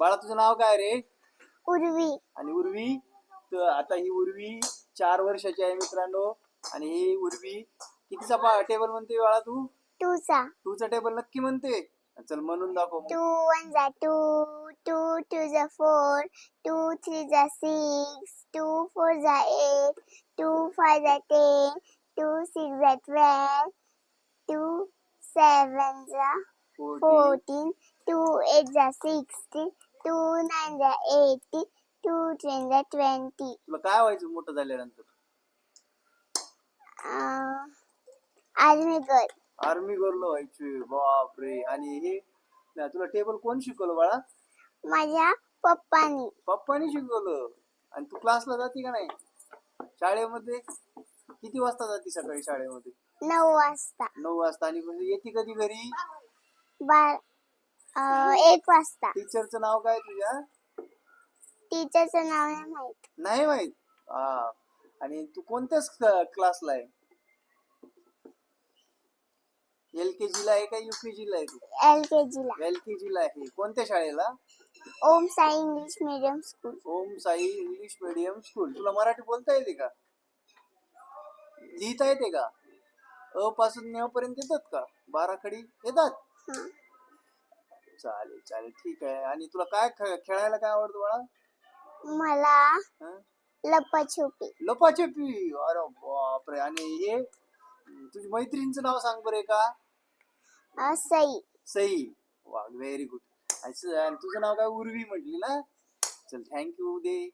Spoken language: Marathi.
बाळा तुझं नाव काय रे? उर्वी. आणि उर्वी? तर आता ही उर्वी चार वर्षाची आहे मित्रांनो. आणि ही उर्वी कितीचा टेबल म्हणते बाळा तू? टूचा. टूचा टेबल नक्की म्हणते चल म्हणून दाखव मग. टू वन जा टू टू टू जा फोर टू थ्री जा सिक्स टू फोर जा एट टू फाय जा टेन टू सिक्स जा ट्वेल्व टू सेवन जा. फोर्टीन. टू एट जा सिक्स्टी टू नाईन जा एटी टू टेन जा ट्वेंटी. तुला काय व्हायचं मोठं झाल्यानंतर? आर्मी गर्ल आर्मी गर्ल व्हायची बापरे. आणि हे ना, तुला टेबल कोण शिकवलं बाळा? माझ्या पप्पानी. पप्पानी शिकवलं. आणि तू क्लासला जाते का नाही? शाळेमध्ये? किती वाजता जाते सकाळी शाळेमध्ये? नऊ वाजता. नऊ वाजता. आणि म्हणजे येते कधी घरी? बार अं, एक वाजता. टीचरचं नाव काय तुझ्या? टीचरचं नाव नाही माहीत. नाही माहीत? हा. आणि तू कोणत्याच क्लासला आहे? एल के जी ला आहे का युकेजी ला आहे तू? एल के ला एल के जी ला आहे. कोणत्या शाळेला? Om Sai English medium school. Om Sai English medium school. तुला मराठी बोलता येते का? लिहिता येते का? अ पासून न पर्यंत येतात का? बारा खडी येतात? चालेल चालेल. ठीक आहे. आणि तुला काय खे- खेळायला काय आवडतं बाळा? मला हं? लपाछुपी. लपाछपी? अरे बापरे. आणि हे तुझ्या मैत्रिणीचं नाव सांग बरे का अं, सई. सई. वा व्हेरी गुड आणि तुझं नाव काय? उर्वी म्हटली ना? चल थँक्यू दे.